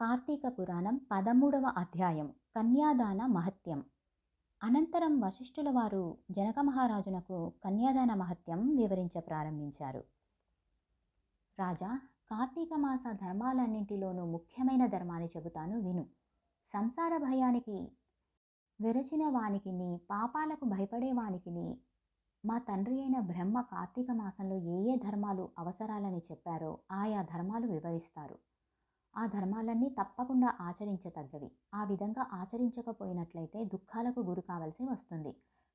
కార్తీక పురాణం పదమూడవ అధ్యాయం కన్యాదాన మహత్యం. అనంతరం వశిష్ఠుల వారు జనక మహారాజునకు కన్యాదాన మహత్యం వివరించ ప్రారంభించారు. రాజా కార్తీక మాస ధర్మాలన్నింటిలోనూ ముఖ్యమైన ధర్మాన్ని చెబుతాను విను. సంసార భయానికి విరచిన వానికిని పాపాలకు భయపడే వానికిని మా తండ్రి అయిన బ్రహ్మ కార్తీక మాసంలో ఏ ఏ ధర్మాలు అవసరాలని చెప్పారో ఆయా ధర్మాలు వివరిస్తారు. ఆ ధర్మాలన్నీ తప్పకుండా ఆచరించతగ్గవి. ఆ విధంగా ఆచరించకపోయినట్లయితే దుఃఖాలకు గురి కావలసి వస్తుంది.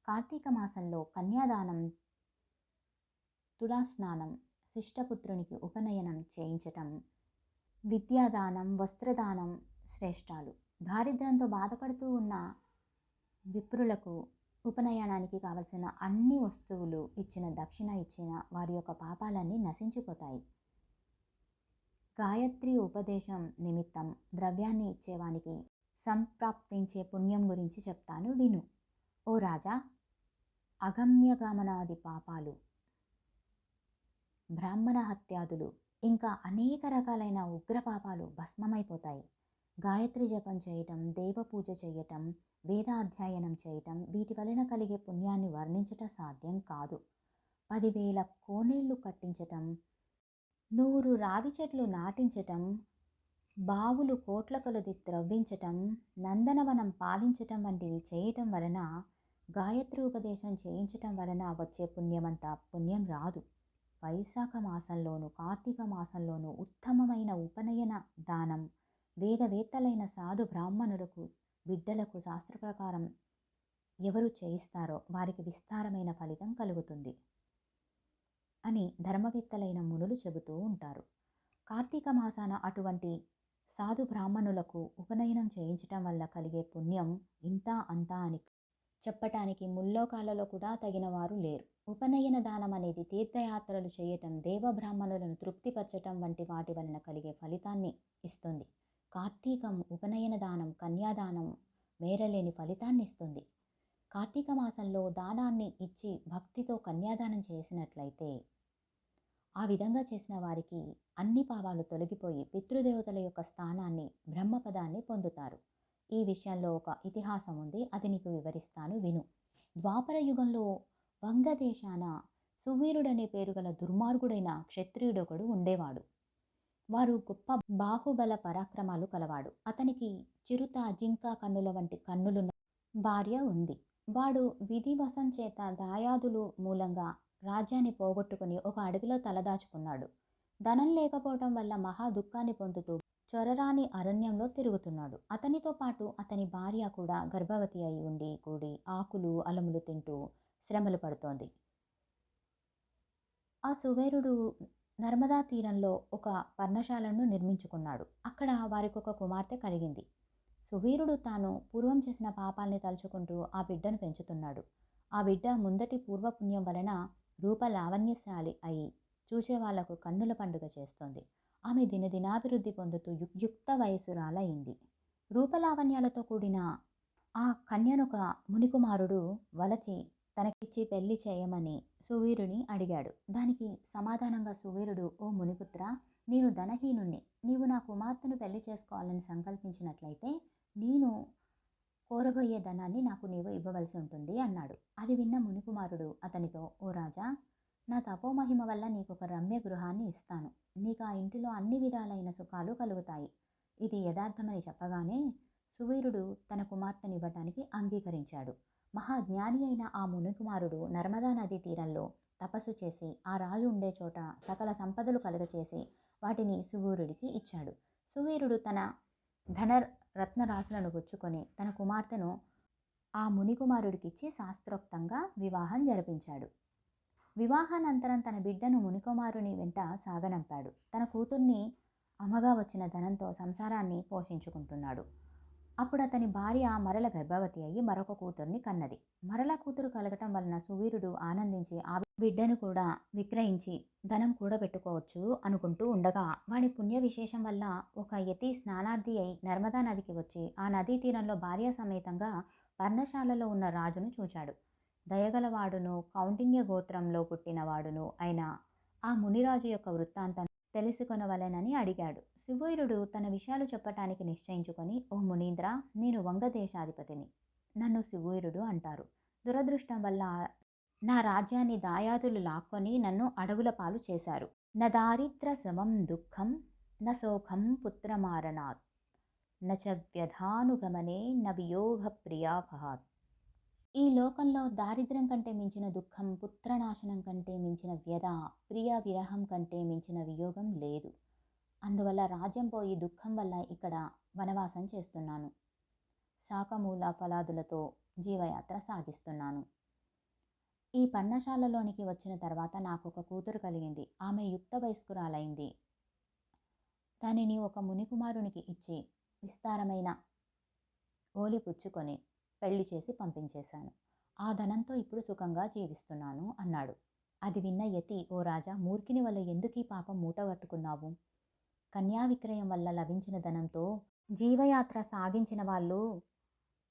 కార్తీక మాసంలో కన్యాదానం తులాస్నానం శిష్టపుత్రునికి ఉపనయనం చేయించటం విద్యాదానం వస్త్రదానం శ్రేష్టాలు. దారిద్ర్యంతో బాధపడుతూ ఉన్న విప్రులకు ఉపనయనానికి కావలసిన అన్ని వస్తువులు ఇచ్చిన దక్షిణ ఇచ్చిన వారి యొక్క పాపాలన్నీ నశించిపోతాయి. గాయత్రి ఉపదేశం నిమిత్తం ద్రవ్యాన్ని ఇచ్చేవానికి సంప్రాప్తించే పుణ్యం గురించి చెప్తాను విను. ఓ రాజా అగమ్యగమనాది పాపాలు బ్రాహ్మణ హత్యాదులు ఇంకా అనేక రకాలైన ఉగ్ర పాపాలు భస్మమైపోతాయి. గాయత్రి జపం చేయటం దేవ పూజ చేయటం వేదాధ్యయనం చేయటం వీటి వలన కలిగే పుణ్యాన్ని వర్ణించట సాధ్యం కాదు. పదివేల కోనేళ్ళు కట్టించటం నూరు రావి చెట్లు నాటించటం బావులు కోట్ల కొలది త్రవ్వించటం నందనవనం పాలించటం వంటివి చేయటం వలన గాయత్రి ఉపదేశం చేయించటం వలన వచ్చే పుణ్యమంతా పుణ్యం రాదు. వైశాఖ మాసంలోను కార్తీక మాసంలోను ఉత్తమమైన ఉపనయన దానం వేదవేత్తలైన సాధు బ్రాహ్మణులకు బిడ్డలకు శాస్త్ర ప్రకారం ఎవరు చేయిస్తారో వారికి విస్తారమైన ఫలితం కలుగుతుంది. అని ధర్మవేత్తలైన మునులు చెబుతూ ఉంటారు. కార్తీక మాసాన అటువంటి సాధు బ్రాహ్మణులకు ఉపనయనం చేయించటం వల్ల కలిగే పుణ్యం ఇంత అంతా అని చెప్పటానికి ముల్లోకాలలో కూడా తగిన వారు లేరు. ఉపనయన దానం అనేది తీర్థయాత్రలు చేయటం దేవ బ్రాహ్మణులను తృప్తిపరచటం వంటి వాటి వలన కలిగే ఫలితాన్ని ఇస్తుంది. కార్తీకం ఉపనయన దానం కన్యాదానం మేరలేని ఫలితాన్ని ఇస్తుంది. కార్తీక మాసంలో దానాన్ని ఇచ్చి భక్తితో కన్యాదానం చేసినట్లయితే ఆ విధంగా చేసిన వారికి అన్ని పావాలు తొలగిపోయి పితృదేవతల యొక్క స్థానాన్ని బ్రహ్మపదాన్ని పొందుతారు. ఈ విషయంలో ఒక ఇతిహాసం ఉంది. అది నీకు వివరిస్తాను. విను. ద్వాపర యుగంలో వంగదేశాన సువీరుడనే పేరు గల దుర్మార్గుడైన క్షత్రియుడొకడు ఉండేవాడు. వారు గొప్ప బాహుబల పరాక్రమాలు కలవాడు. అతనికి చిరుత జింక కన్నుల వంటి కన్నులున్న భార్య ఉంది. వాడు విధివశం చేత దాయాదులు మూలంగా రాజ్యాన్ని పోగొట్టుకుని ఒక అడవిలో తలదాచుకున్నాడు ధనం లేకపోవటం వల్ల మహా దుఃఖాన్ని పొందుతూ చొరరాని అరణ్యంలో తిరుగుతున్నాడు. అతనితో పాటు అతని భార్య కూడా గర్భవతి అయి ఉండి కూడి ఆకులు అలములు తింటూ శ్రమలు పడుతోంది. ఆ సువేరుడు నర్మదా తీరంలో ఒక పర్ణశాలను నిర్మించుకున్నాడు. అక్కడ వారికి ఒక కుమార్తె కలిగింది. సువీరుడు తాను పూర్వం చేసిన పాపాల్ని తలుచుకుంటూ ఆ బిడ్డను పెంచుతున్నాడు. ఆ బిడ్డ ముందటి పూర్వపుణ్యం వలన రూప లావణ్యశాలి అయి చూచేవాళ్ళకు కన్నుల పండుగ చేస్తోంది. ఆమె దినదినాభివృద్ధి పొందుతూ యుక్త వయసురాలైంది రూపలావణ్యాలతో కూడిన ఆ కన్యనొక మునికుమారుడు వలచి తనకిచ్చి పెళ్ళి చేయమని సువీరుని అడిగాడు. దానికి సమాధానంగా సువీరుడు ఓ మునిపుత్ర నేను ధనహీనుణ్ణి. నీవు నా కుమార్తెను పెళ్ళి చేసుకోవాలని సంకల్పించినట్లయితే నేను కోరబోయే ధనాన్ని నాకు నీవు ఇవ్వవలసి ఉంటుంది అన్నాడు. అది విన్న మునికుమారుడు అతనితో ఓ రాజా నా తపోమహిమ వల్ల నీకు ఒక రమ్య గృహాన్ని ఇస్తాను. నీకు ఆ ఇంటిలో అన్ని విధాలైన సుఖాలు కలుగుతాయి. ఇది యథార్థమని చెప్పగానే సువీరుడు తన కుమార్తెనివ్వటానికి అంగీకరించాడు. మహాజ్ఞాని అయిన ఆ మునికుమారుడు నర్మదా నదీ తీరంలో తపస్సు చేసి ఆ రాజు ఉండే చోట సకల సంపదలు కలుగచేసి వాటిని సువీరుడికి ఇచ్చాడు. సువీరుడు తన ధన రత్నరాశులను గుచ్చుకొని తన కుమార్తెను ఆ మునికుమారుడికిచ్చి శాస్త్రోక్తంగా వివాహం జరిపించాడు. వివాహానంతరం తన బిడ్డను మునికుమారుని వెంట సాగనంపాడు. తన కూతుర్ని అమ్మగా వచ్చిన ధనంతో సంసారాన్ని పోషించుకుంటున్నాడు. అప్పుడు అతని భార్య మరల గర్భవతి అయ్యి మరొక కూతుర్ని కన్నది. మరల కూతురు కలగటం వలన సువీరుడు ఆనందించి ఆ బిడ్డను కూడా విక్రయించి ధనం కూడబెట్టుకోవచ్చు అనుకుంటూ ఉండగా వాడి పుణ్య విశేషం వల్ల ఒక యతి స్నానార్థి అయి నర్మదా నదికి వచ్చి ఆ నదీ తీరంలో భార్య సమేతంగా పర్ణశాలలో ఉన్న రాజును చూచాడు. దయగలవాడును కౌండిన్య గోత్రంలో పుట్టినవాడును అయిన ఆ మునిరాజు యొక్క వృత్తాంతం తెలుసుకొనవలెనని అడిగాడు. సువీరుడు తన విషయాలు చెప్పటానికి నిశ్చయించుకొని ఓ మునీంద్ర నేను వంగదేశాధిపతిని నన్ను సువీరుడు అంటారు. దురదృష్టం వల్ల నా రాజ్యాన్ని దాయాదులు లాక్కొని నన్ను అడవుల పాలు చేశారు. న దారిద్ర సమం దుఃఖం న సోఖం పుత్రమారణాత్. నచ వ్యధానుగమనే న వియోగ ప్రియాభాత్ ఈ లోకంలో దారిద్ర్యం కంటే మించిన దుఃఖం పుత్రనాశనం కంటే మించిన వ్యధ ప్రియ విరహం కంటే మించిన వియోగం లేదు. అందువల్ల రాజ్యం పోయి దుఃఖం వల్ల ఇక్కడ వనవాసం చేస్తున్నాను. శాకమూల ఫలాదులతో జీవయాత్ర సాగిస్తున్నాను. ఈ పర్ణశాలలోనికి వచ్చిన తర్వాత నాకు ఒక కూతురు కలిగింది. ఆమె యుక్త వయస్కురాలైంది. దానిని ఒక మునికుమారునికి ఇచ్చి విస్తారమైన ఓలి పుచ్చుకొని పెళ్ళి చేసి పంపించేశాను. ఆ ధనంతో ఇప్పుడు సుఖంగా జీవిస్తున్నాను అన్నాడు. అది విన్న యతి ఓ రాజా మూర్ఖిని వల్ల ఎందుకీ పాపం మూటపట్టుకున్నావు కన్యా విక్రయం వల్ల లభించిన ధనంతో జీవయాత్ర సాగించిన వాళ్ళు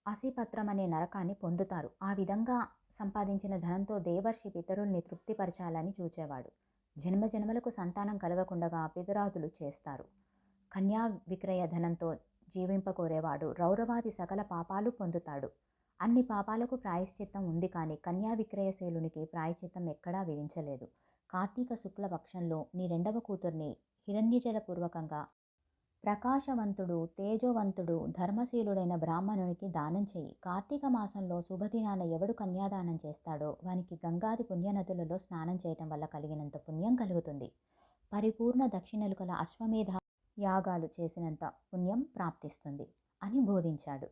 అసిపత్రం అనే నరకాన్ని పొందుతారు. ఆ విధంగా సంపాదించిన ధనంతో దేవర్షి పితరుల్ని తృప్తిపరచాలని చూచేవాడు. జన్మ జన్మలకు సంతానం కలగకుండా పితరాదులు చేస్తారు. కన్యా విక్రయ ధనంతో జీవింపకోరేవాడు రౌరవాది సకల పాపాలు పొందుతాడు. అన్ని పాపాలకు ప్రాయశ్చిత్తం ఉంది కానీ కన్యా విక్రయశీలునికి ప్రాయశ్చిత్తం ఎక్కడా విధించలేదు. కార్తీక శుక్ల పక్షంలో నీ రెండవ కూతుర్ని హిరణ్యజలపూర్వకంగా ప్రకాశవంతుడు తేజోవంతుడు ధర్మశీలుడైన బ్రాహ్మణునికి దానం చేయి. కార్తీక మాసంలో శుభదినాన ఎవడు కన్యాదానం చేస్తాడో వానికి గంగాది పుణ్యనదులలో స్నానం చేయటం వల్ల కలిగినంత పుణ్యం కలుగుతుంది. పరిపూర్ణ దక్షిణలు కల అశ్వమేధ యాగాలు చేసినంత పుణ్యం ప్రాప్తిస్తుంది అని బోధించాడు.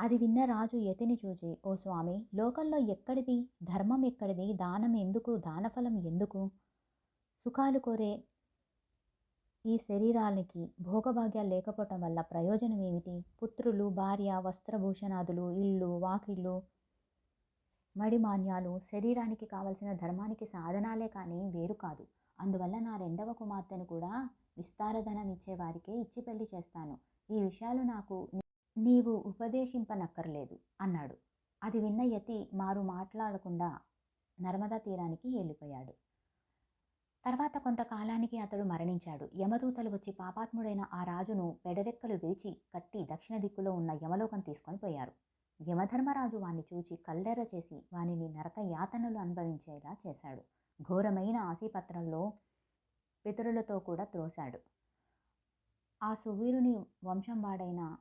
అది విన్న రాజు యతిని చూచి ఓ స్వామి లోకంలో ఎక్కడిది? ధర్మం ఎక్కడిది? దానం ఎందుకు? దానఫలం ఎందుకు? సుఖాలు కోరే ఈ శరీరానికి భోగభాగ్యాలు లేకపోవటం వల్ల ప్రయోజనం ఏమిటి? పుత్రులు భార్య వస్త్రభూషణాదులు ఇల్లు వాకిళ్ళు మడిమాన్యాలు శరీరానికి కావలసిన ధర్మానికి సాధనాలే కానీ వేరు కాదు. అందువల్ల నా రెండవ కుమార్తెను కూడా విస్తారధనం ఇచ్చేవారికే ఇచ్చి పెళ్ళి చేస్తాను. ఈ విషయాలు నాకు నీవు ఉపదేశింపనక్కర్లేదు అన్నాడు. అది విన్న యతి మారు మాట్లాడకుండా నర్మదా తీరానికి వెళ్ళిపోయాడు తర్వాత కొంతకాలానికి అతడు మరణించాడు. యమదూతలు వచ్చి పాపాత్ముడైన ఆ రాజును పెడరెక్కలు విరిచి కట్టి దక్షిణ దిక్కులో ఉన్న యమలోకం తీసుకొని పోయారు. యమధర్మరాజు వాణ్ణి చూచి కల్లెర చేసి వానిని నరక యాతనలు అనుభవించేలా చేశాడు. ఘోరమైన ఆశీపత్రంలో పితరులతో కూడా త్రోశాడు. ఆ సువీరుని వంశం వాడైన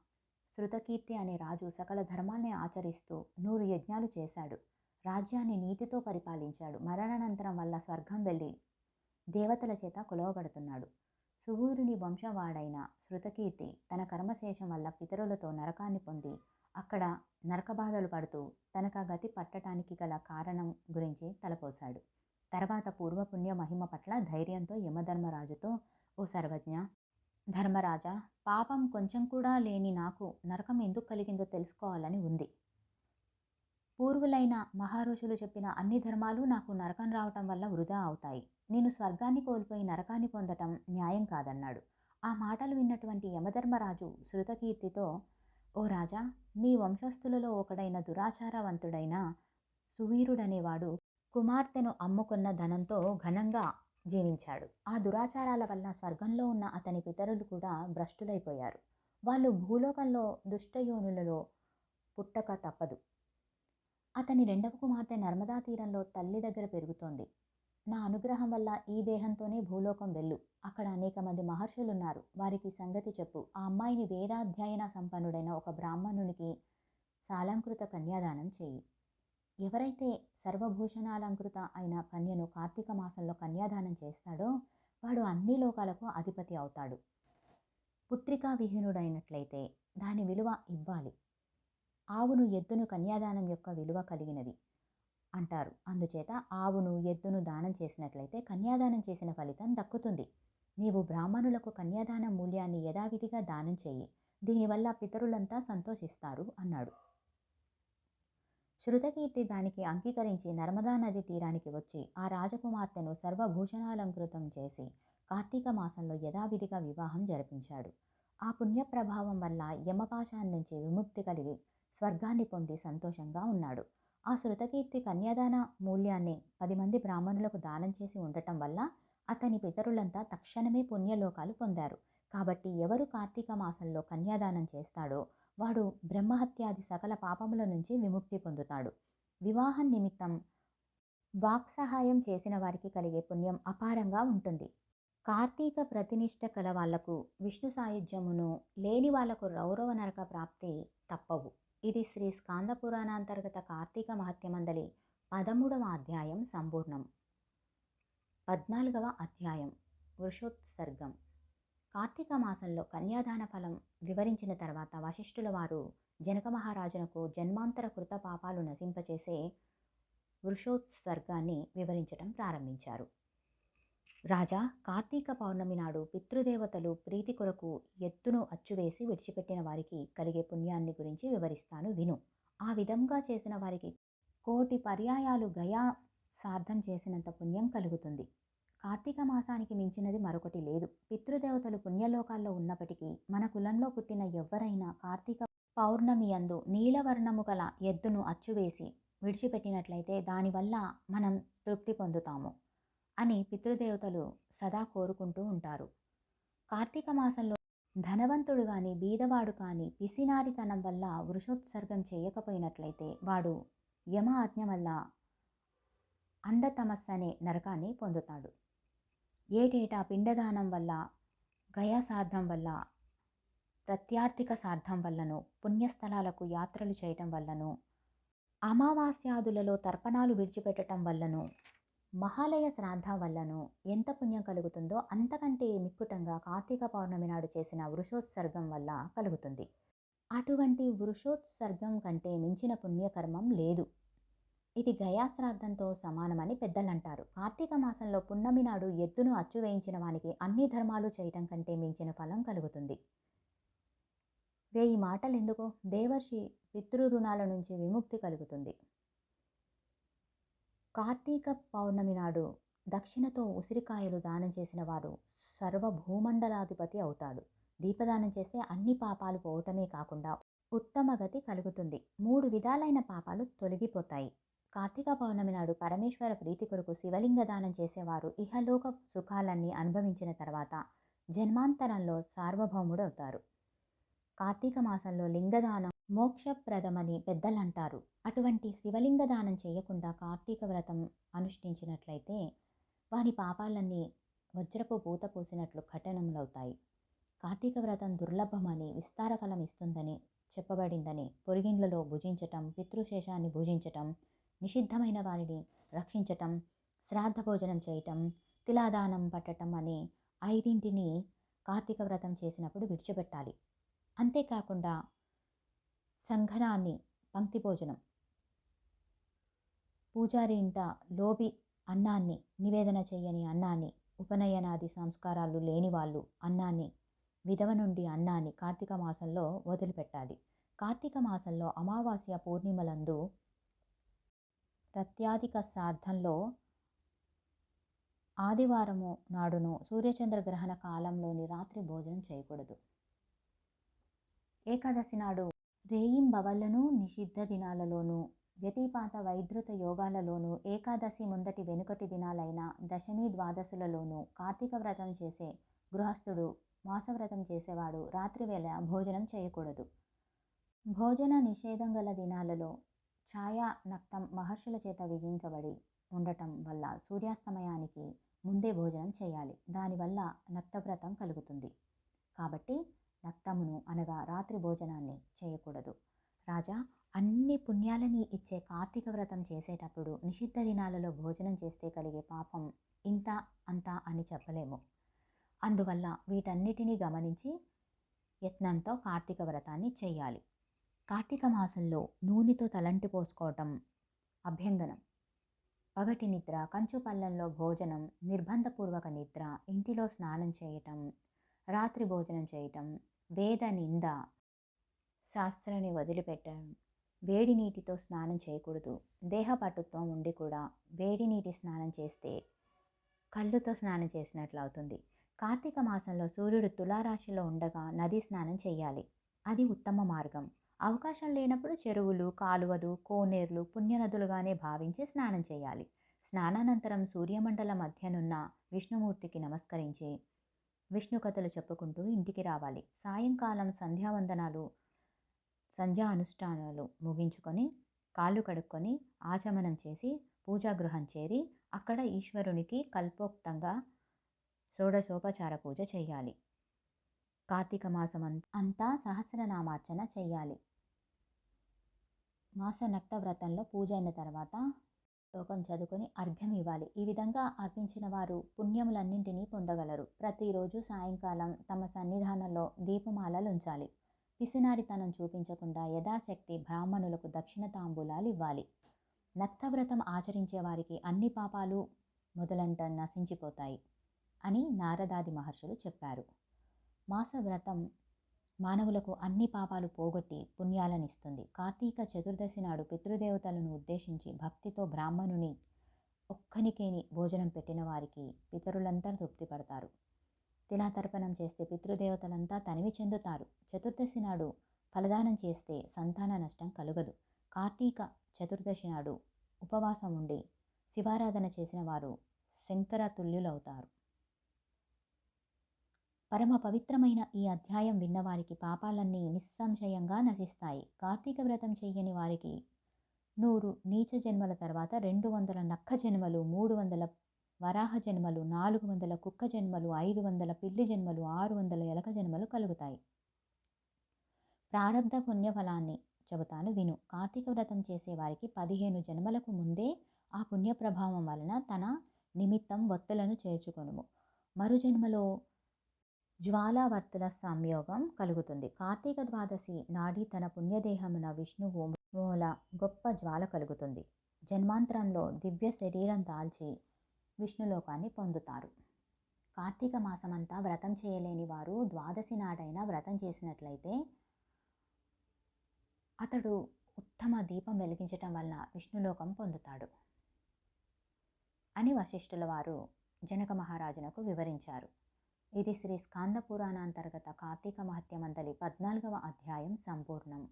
శృతకీర్తి అనే రాజు సకల ధర్మాల్ని ఆచరిస్తూ నూరు యజ్ఞాలు చేశాడు. రాజ్యాన్ని నీతితో పరిపాలించాడు. మరణానంతరం వల్ల స్వర్గం వెళ్ళి దేవతల చేత కొలవబడుతున్నాడు. సువూరుని వంశవాడైన శృతకీర్తి తన కర్మశేషం వల్ల పితరులతో నరకాన్ని పొంది అక్కడ నరకబాధలు పడుతూ తనక గతి పట్టడానికి గల కారణం గురించి తలపోశాడు. తర్వాత పూర్వపుణ్య మహిమ పట్ల ధైర్యంతో యమధర్మరాజుతో ఓ సర్వజ్ఞ ధర్మరాజా పాపం కొంచెం కూడా లేని నాకు నరకం ఎందుకు కలిగిందో తెలుసుకోవాలని ఉంది. పూర్వులైన మహారుషులు చెప్పిన అన్ని ధర్మాలు నాకు నరకం రావటం వల్ల వృధా అవుతాయి. నేను స్వర్గాన్ని కోల్పోయి నరకాన్ని పొందటం న్యాయం కాదన్నాడు. ఆ మాటలు విన్నటువంటి యమధర్మరాజు శృతకీర్తితో ఓ రాజా మీ వంశస్థులలో ఒకడైన దురాచారవంతుడైన సువీరుడనేవాడు కుమార్తెను అమ్ముకున్న ధనంతో ఘనంగా జీవించాడు. ఆ దురాచారాల వల్ల స్వర్గంలో ఉన్న అతని పితరులు కూడా భ్రష్టులైపోయారు. వాళ్ళు భూలోకంలో దుష్టయోనులలో పుట్టక తప్పదు. అతని రెండవ కుమార్తె నర్మదా తీరంలో తల్లి దగ్గర పెరుగుతోంది. నా అనుగ్రహం వల్ల ఈ దేహంతోనే భూలోకం వెళ్ళు. అక్కడ అనేక మంది మహర్షులున్నారు. వారికి సంగతి చెప్పు. ఆ అమ్మాయిని వేదాధ్యయన సంపన్నుడైన ఒక బ్రాహ్మణునికి సాలంకృత కన్యాదానం చేయి. ఎవరైతే సర్వభూషణాలంకృత అయిన కన్యను కార్తీక మాసంలో కన్యాదానం చేస్తాడో వాడు అన్ని లోకాలకు అధిపతి అవుతాడు. పుత్రికా విహీనుడైనట్లయితే దాని విలువ ఇవ్వాలి. ఆవును ఎద్దును కన్యాదానం యొక్క విలువ కలిగినది. అంటారు. అందుచేత ఆవును ఎద్దును దానం చేసినట్లయితే కన్యాదానం చేసిన ఫలితం దక్కుతుంది. నీవు బ్రాహ్మణులకు కన్యాదాన మూల్యాన్ని యథావిధిగా దానం చేయి. దీనివల్ల పితరులంతా సంతోషిస్తారు అన్నాడు. శృతకీర్తి దానికి అంగీకరించి నర్మదా నది తీరానికి వచ్చి ఆ రాజకుమార్తెను సర్వభూషణాలంకృతం చేసి కార్తీక మాసంలో యథావిధిగా వివాహం జరిపించాడు. ఆ పుణ్యప్రభావం వల్ల యమపాశాన్ నుంచి విముక్తి కలిగి స్వర్గాన్ని పొంది సంతోషంగా ఉన్నాడు. ఆ శృతకీర్తి కన్యాదాన మూల్యాన్ని పది మంది బ్రాహ్మణులకు దానం చేసి ఉండటం వల్ల అతని పితరులంతా తక్షణమే పుణ్యలోకాలు పొందారు. కాబట్టి ఎవరు కార్తీక మాసంలో కన్యాదానం చేస్తాడో వాడు బ్రహ్మహత్యాది సకల పాపముల నుంచి విముక్తి పొందుతాడు. వివాహం నిమిత్తం వాక్ సహాయం చేసిన వారికి కలిగే పుణ్యం అపారంగా ఉంటుంది. కార్తీక ప్రతినిష్ట కల వాళ్ళకు విష్ణు సాయుధ్యమును లేని వాళ్ళకు రౌరవ నరక ప్రాప్తి తప్పవు. ఇది శ్రీ స్కాంద పురాణాంతర్గత కార్తీక మహత్యమందలి పదమూడవ అధ్యాయం సంపూర్ణం. పద్నాలుగవ అధ్యాయం వృషోత్సర్గం. కార్తీక మాసంలో కన్యాదాన ఫలం వివరించిన తర్వాత వశిష్ఠుల వారు జనక మహారాజునకు జన్మాంతర కృత పాపాలు నశింపచేసే వృషోత్సర్గాన్ని వివరించటం ప్రారంభించారు. రాజా కార్తీక పౌర్ణమి నాడు పితృదేవతలు ప్రీతి కొరకు ఎత్తును అచ్చువేసి విడిచిపెట్టిన వారికి కలిగే పుణ్యాన్ని గురించి వివరిస్తాను విను. ఆ విధంగా చేసిన వారికి కోటి పర్యాయాలు గయా సార్థం చేసినంత పుణ్యం కలుగుతుంది. కార్తీక మాసానికి మించినది మరొకటి లేదు. పితృదేవతలు పుణ్యలోకాల్లో ఉన్నప్పటికీ మన కులంలో పుట్టిన ఎవ్వరైనా కార్తీక పౌర్ణమి యందు నీలవర్ణము గల ఎద్దును అచ్చువేసి విడిచిపెట్టినట్లయితే దానివల్ల మనం తృప్తి పొందుతాము. అని పితృదేవతలు సదా కోరుకుంటూ ఉంటారు. కార్తీక మాసంలో ధనవంతుడు కానీ బీదవాడు కానీ పిసినారితనం వల్ల వృషోత్సర్గం చేయకపోయినట్లయితే వాడు యమ ఆజ్ఞ వల్ల అంధతమస్సు అనే నరకాన్ని పొందుతాడు. ఏటేటా పిండదానం వల్ల గయాసార్థం వల్ల ప్రత్యార్థిక సార్థం వల్లను పుణ్యస్థలాలకు యాత్రలు చేయటం వల్లను అమావాస్యాదులలో తర్పణాలు విడిచిపెట్టడం వల్లను మహాలయ శ్రాద్ధ వల్లను ఎంత పుణ్యం కలుగుతుందో అంతకంటే మిక్కుటంగా కార్తీక పౌర్ణమి నాడు చేసిన వృషోత్సర్గం వల్ల కలుగుతుంది. అటువంటి వృషోత్సర్గం కంటే మించిన పుణ్యకర్మం లేదు. ఇది గయాశ్రాద్ధంతో సమానమని పెద్దలంటారు. కార్తీక మాసంలో పున్నమి నాడు ఎద్దును అచ్చు వేయించిన వానికి అన్ని ధర్మాలు చేయటం కంటే మించిన ఫలం కలుగుతుంది. వేయి మాటలు ఎందుకు దేవర్షి పితృ రుణాల నుంచి విముక్తి కలుగుతుంది. కార్తీక పౌర్ణమి నాడు దక్షిణతో ఉసిరికాయలు దానం చేసిన వారు సర్వభూమండలాధిపతి అవుతాడు. దీపదానం చేస్తే అన్ని పాపాలు పోవటమే కాకుండా ఉత్తమ గతి కలుగుతుంది. మూడు విధాలైన పాపాలు తొలగిపోతాయి. కార్తీక పౌర్ణమి నాడు పరమేశ్వర ప్రీతి కొరకు శివలింగ దానం చేసేవారు ఇహలోక సుఖాలన్నీ అనుభవించిన తర్వాత జన్మాంతరంలో సార్వభౌముడు అవుతారు. కార్తీక మాసంలో లింగదానం మోక్షప్రదమని పెద్దలంటారు. అటువంటి శివలింగ దానం చేయకుండా కార్తీక వ్రతం అనుష్ఠించినట్లయితే వారి పాపాలన్నీ వజ్రపు పూత పూసినట్లు కఠినములవుతాయి కార్తీక వ్రతం దుర్లభమని విస్తార ఫలం ఇస్తుందని చెప్పబడిందని పొరిగిండ్లలో భుజించటం పితృశేషాన్ని భుజించటం నిషిద్ధమైన వారిని రక్షించటం శ్రాద్ధ భోజనం చేయటం తిలాదానం పట్టటం అనే ఐదింటిని కార్తీక వ్రతం చేసినప్పుడు విడిచిపెట్టాలి. అంతేకాకుండా సంఘనాన్ని పంక్తి భోజనం. పూజారి ఇంట లోబి అన్నాన్ని నివేదన చేయని అన్నాన్ని ఉపనయనాది సంస్కారాలు లేని వాళ్ళు అన్నాన్ని విధవ నుండి అన్నాన్ని కార్తీక మాసంలో వదిలిపెట్టాలి. కార్తీక మాసంలో అమావాస్య పూర్ణిమలందు ప్రత్యాధిక శ్రాద్ధంలో ఆదివారము నాడును సూర్యచంద్రగ్రహణ కాలంలోని రాత్రి భోజనం చేయకూడదు. ఏకాదశి నాడు రేయింబవళ్ళను నిషిద్ధ దినాలలోనూ వ్యతిపాత వైద్యుత యోగాలలోనూ ఏకాదశి ముందటి వెనుకటి దినాలైన దశమి ద్వాదశులలోనూ కార్తీక వ్రతం చేసే గృహస్థుడు మాసవ్రతం చేసేవాడు రాత్రివేళ భోజనం చేయకూడదు. భోజన నిషేధం గల దినాలలో ఛాయా నక్తం మహర్షుల చేత విధించబడి ఉండటం వల్ల సూర్యాస్తమయానికి ముందే భోజనం చేయాలి. దానివల్ల నక్తవ్రతం కలుగుతుంది. కాబట్టి నక్తమును అనగా రాత్రి భోజనాన్ని చేయకూడదు. రాజా అన్ని పుణ్యాలని ఇచ్చే కార్తీక వ్రతం చేసేటప్పుడు నిషిద్ధ దినాలలో భోజనం చేస్తే కలిగే పాపం ఇంత అంత అని చెప్పలేము. అందువల్ల వీటన్నిటినీ గమనించి యత్నంతో కార్తీక వ్రతాన్ని చేయాలి. కార్తీక మాసంలో నూనెతో తలంటి పోసుకోవటం అభ్యంగనం. పగటి నిద్ర కంచు పళ్ళంలో భోజనం నిర్బంధపూర్వక నిద్ర ఇంటిలో స్నానం చేయటం రాత్రి భోజనం చేయటం వేద నింద శాస్త్రాన్ని వదిలిపెట్టడం. వేడి నీటితో స్నానం చేయకూడదు. దేహపటుత్వం ఉండి కూడా వేడి నీటి స్నానం చేస్తే కళ్ళుతో స్నానం చేసినట్లు అవుతుంది. కార్తీక మాసంలో సూర్యుడు తులారాశిలో ఉండగా నది స్నానం చేయాలి. అది ఉత్తమ మార్గం. అవకాశం లేనప్పుడు చెరువులు కాలువలు కోనేర్లు పుణ్యనదులుగానే భావించి స్నానం చేయాలి. స్నానానంతరం సూర్యమండల మధ్యనున్న విష్ణుమూర్తికి నమస్కరించి విష్ణు కథలు చెప్పుకుంటూ ఇంటికి రావాలి. సాయంకాలం సంధ్యావందనాలు సంధ్యా అనుష్ఠానాలు ముగించుకొని కాళ్ళు కడుక్కొని ఆచమనం చేసి పూజాగృహం చేరి అక్కడ ఈశ్వరునికి కల్పోక్తంగా షోడశోపచార పూజ చేయాలి. కార్తీక మాసం అంతా సహస్రనామార్చన చేయాలి. మాస నక్త వ్రతంలో పూజ అయిన తర్వాత శ్లోకం చదువుకొని అర్ఘ్యం ఇవ్వాలి. ఈ విధంగా అర్పించిన వారు పుణ్యములన్నింటినీ పొందగలరు. ప్రతిరోజు సాయంకాలం తమ సన్నిధానంలో దీపమాలలు ఉంచాలి పిసినారితనం చూపించకుండా యథాశక్తి బ్రాహ్మణులకు దక్షిణ తాంబూలాలు ఇవ్వాలి. నక్తవ్రతం ఆచరించే వారికి అన్ని పాపాలు మొదలంట నశించిపోతాయి అని నారదాది మహర్షులు చెప్పారు. మాస వ్రతం మానవులకు అన్ని పాపాలు పోగొట్టి పుణ్యాలనిస్తుంది. కార్తీక చతుర్దశి నాడు పితృదేవతలను ఉద్దేశించి భక్తితో బ్రాహ్మణుని ఒక్కనికేని భోజనం పెట్టిన వారికి పితరులంతా తృప్తి పడతారు తిలాతర్పణం చేస్తే పితృదేవతలంతా తనివి చెందుతారు. చతుర్దశి నాడు ఫలదానం చేస్తే సంతాన నష్టం కలుగదు. కార్తీక చతుర్దశి నాడు ఉపవాసం ఉండి శివారాధన చేసిన వారు శంకరతుల్యులవుతారు పరమ పవిత్రమైన ఈ అధ్యాయం విన్నవారికి పాపాలన్నీ నిస్సంశయంగా నశిస్తాయి. కార్తీక వ్రతం చెయ్యని వారికి నూరు నీచ జన్మల తర్వాత రెండు వందల నక్క జన్మలు మూడు వందల వరాహ జన్మలు నాలుగు వందల కుక్క జన్మలు ఐదు వందల పిల్లి జన్మలు ఆరు వందల ఎలక జన్మలు కలుగుతాయి. ప్రారంధ పుణ్యఫలాన్ని చెబుతాను విను. కార్తీక వ్రతం చేసేవారికి పదిహేను జన్మలకు ముందే ఆ పుణ్య ప్రభావం వలన తన నిమిత్తం వత్తులను చేర్చుకొనుము. మరు జన్మలో జ్వాలావర్తుల సంయోగం కలుగుతుంది. కార్తీక ద్వాదశి నాడి తన పుణ్యదేహమున విష్ణువు మూల గొప్ప జ్వాల కలుగుతుంది. జన్మాంతరంలో దివ్య శరీరం దాల్చి విష్ణులోకాన్ని పొందుతారు. కార్తీక మాసమంతా వ్రతం చేయలేని వారు ద్వాదశి నాడైనా వ్రతం చేసినట్లయితే అతడు ఉత్తమ దీపం వెలిగించటం వలన విష్ణులోకం పొందుతాడు అని వశిష్ఠుల వారు జనక మహారాజునకు వివరించారు. ఇది శ్రీ స్కాంద పురాణాంతర్గత కార్తీక మహత్యమందలి పద్నాలుగవ అధ్యాయం సంపూర్ణం.